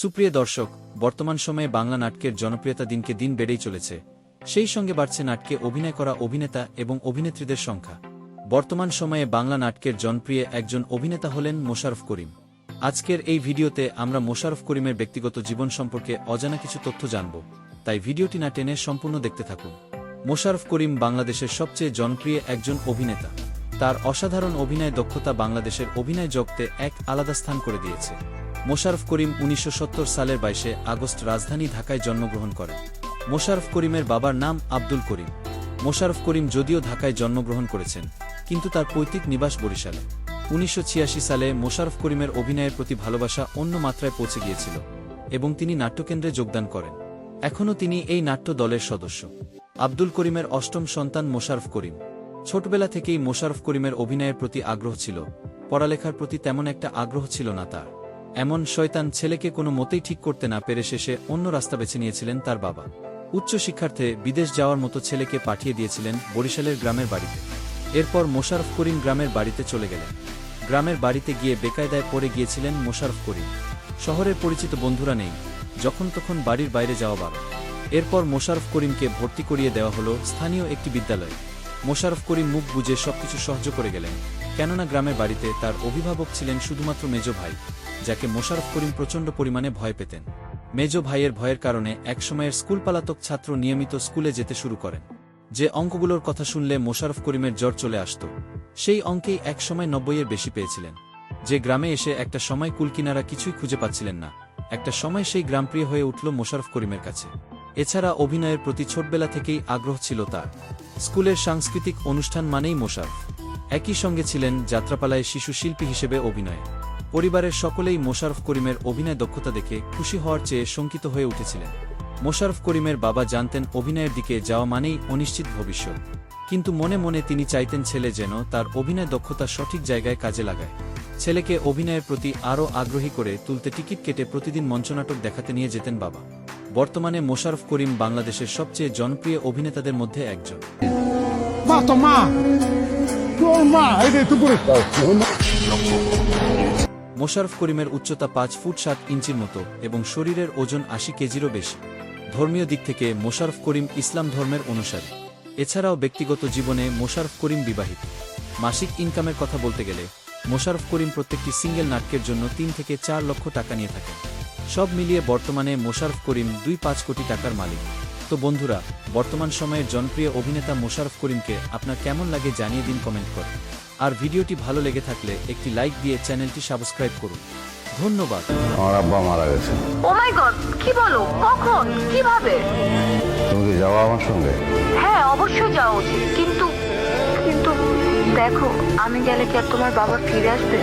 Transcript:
সুপ্রিয় দর্শক, বর্তমান সময়ে বাংলা নাটকের জনপ্রিয়তা দিনকে দিন বেড়েই চলেছে। সেই সঙ্গে বাড়ছে নাটকে অভিনয় করা অভিনেতা এবং অভিনেত্রীদের সংখ্যা। বর্তমান সময়ে বাংলা নাটকের জনপ্রিয় একজন অভিনেতা হলেন মোশারফ করিম। আজকের এই ভিডিওতে আমরা মোশারফ করিমের ব্যক্তিগত জীবন সম্পর্কে অজানা কিছু তথ্য জানব, তাই ভিডিওটি না টেনে সম্পূর্ণ দেখতে থাকুন। মোশারফ করিম বাংলাদেশের সবচেয়ে জনপ্রিয় একজন অভিনেতা। তার অসাধারণ অভিনয় দক্ষতা বাংলাদেশের অভিনয় জগতে এক আলাদা স্থান করে দিয়েছে। মোশারফ করিম উনিশশো সত্তর সালের বাইশে আগস্ট রাজধানী ঢাকায় জন্মগ্রহণ করেন। মোশারফ করিমের বাবার নাম আব্দুল করিম। মোশারফ করিম যদিও ঢাকায় জন্মগ্রহণ করেছেন, কিন্তু তার পৈতৃক নিবাস বরিশালে। উনিশশো ছিয়াশি সালে মোশারফ করিমের অভিনয়ের প্রতি ভালোবাসা অন্য মাত্রায় পৌঁছে গিয়েছিল এবং তিনি নাট্যকেন্দ্রে যোগদান করেন। এখনও তিনি এই নাট্য দলের সদস্য। আব্দুল করিমের অষ্টম সন্তান মোশারফ করিম। ছোটবেলা থেকেই মোশারফ করিমের অভিনয়ের প্রতি আগ্রহ ছিল। পড়ালেখার প্রতি তেমন একটা আগ্রহ ছিল না তার। এমন শয়তান ছেলেকে কোনো মতেই ঠিক করতে না পেরে শেষে অন্য রাস্তা বেছে নিয়েছিলেন তার বাবা। উচ্চ শিক্ষার্থে বিদেশ যাওয়ার মতো ছেলেকে পাঠিয়ে দিয়েছিলেন বরিশালের গ্রামের বাড়িতে। এরপর মোশারফ করিম গ্রামের বাড়িতে চলে গেলেন। গ্রামের বাড়িতে গিয়ে বেকায়দায় পড়ে গিয়েছিলেন মোশারফ করিম। শহরের পরিচিত বন্ধুরা নেই, যখন তখন বাড়ির বাইরে যাওয়া বারো এরপর মোশারফ করিমকে ভর্তি করিয়ে দেওয়া হলো স্থানীয় একটি বিদ্যালয়ে। মোশারফ করিম মুখ বুঝে সবকিছু সহ্য করে গেলেন, কেননা গ্রামের বাড়িতে তার অভিভাবক ছিলেন শুধুমাত্র মেজ ভাই। যাকে মোশারফ করিম প্রচণ্ড পরিমাণে ভয় পেতেন। মেজ ভাইয়ের ভয়ের কারণে একসময়ের স্কুল পালাতক ছাত্র নিয়মিত স্কুলে যেতে শুরু করেন। যে অঙ্কগুলোর কথা শুনলে মোশারফ করিমের জ্বর চলে আসত, সেই অঙ্কেই একসময় নব্বইয়ের বেশি পেয়েছিলেন। যে গ্রামে এসে একটা সময় কুলকিনারা কিছুই খুঁজে পাচ্ছিলেন না, একটা সময় সেই গ্রামপ্রিয় হয়ে উঠল মোশারফ করিমের কাছে। এছাড়া অভিনয়ের প্রতি ছোটবেলা থেকেই আগ্রহ ছিল তার। স্কুলের সাংস্কৃতিক অনুষ্ঠান মানেই মোশারফ। একই সঙ্গে ছিলেন যাত্রাপালায় শিশু শিল্পী হিসেবে অভিনয়ে। পরিবারের সকলেই মোশারফ করিমের অভিনয় দক্ষতা দেখে খুশি হওয়ার চেয়ে শঙ্কিত হয়ে উঠেছিলেন। মোশারফ করিমের বাবা জানতেন অভিনয়ের দিকে যাওয়া মানেই অনিশ্চিত ভবিষ্যৎ। কিন্তু মনে মনে তিনি চাইতেন ছেলে যেন তার অভিনয় দক্ষতা সঠিক জায়গায় কাজে লাগায়। ছেলেকে অভিনয়ের প্রতি আরও আগ্রহী করে তুলতে টিকিট কেটে প্রতিদিন মঞ্চনাটক দেখাতে নিয়ে যেতেন বাবা। বর্তমানে মোশারফ করিম বাংলাদেশের সবচেয়ে জনপ্রিয় অভিনেতাদের মধ্যে একজন। মা তো মা! মোশারফ করিমের উচ্চতা পাঁচ ফুট সাত ইঞ্চির মতো এবং শরীরের ওজন আশি কেজিরও বেশি। ধর্মীয় দিক থেকে মোশারফ করিম ইসলাম ধর্মের অনুসারী। এছাড়াও ব্যক্তিগত জীবনে মোশারফ করিম বিবাহিত। মাসিক ইনকামের কথা বলতে গেলে, মোশারফ করিম প্রত্যেকটি সিঙ্গেল নাটকের জন্য তিন থেকে চার লক্ষ টাকা নিয়ে থাকেন। সব মিলিয়ে বর্তমানে মোশারফ করিম দুই পাঁচ কোটি টাকার মালিক। তো বন্ধুরা, বর্তমান সময়ের জনপ্রিয় অভিনেতা মোশারফ করিমকে আপনার কেমন লাগে জানিয়ে দিন কমেন্ট করে। আর ভিডিওটি ভালো লেগে থাকলে একটি লাইক দিয়ে চ্যানেলটি সাবস্ক্রাইব করুন। ধন্যবাদ। আমার আব্বা মারা গেছে। ও মাই গড কি বলো? কখন? কীভাবে? তুমি কি যাওয়া আমার সঙ্গে? হ্যাঁ অবশ্যই যাও উচিত। কিন্তু কিন্তু দেখো আমি গেলে কি আর তোমার বাবা ফিরে আসবে?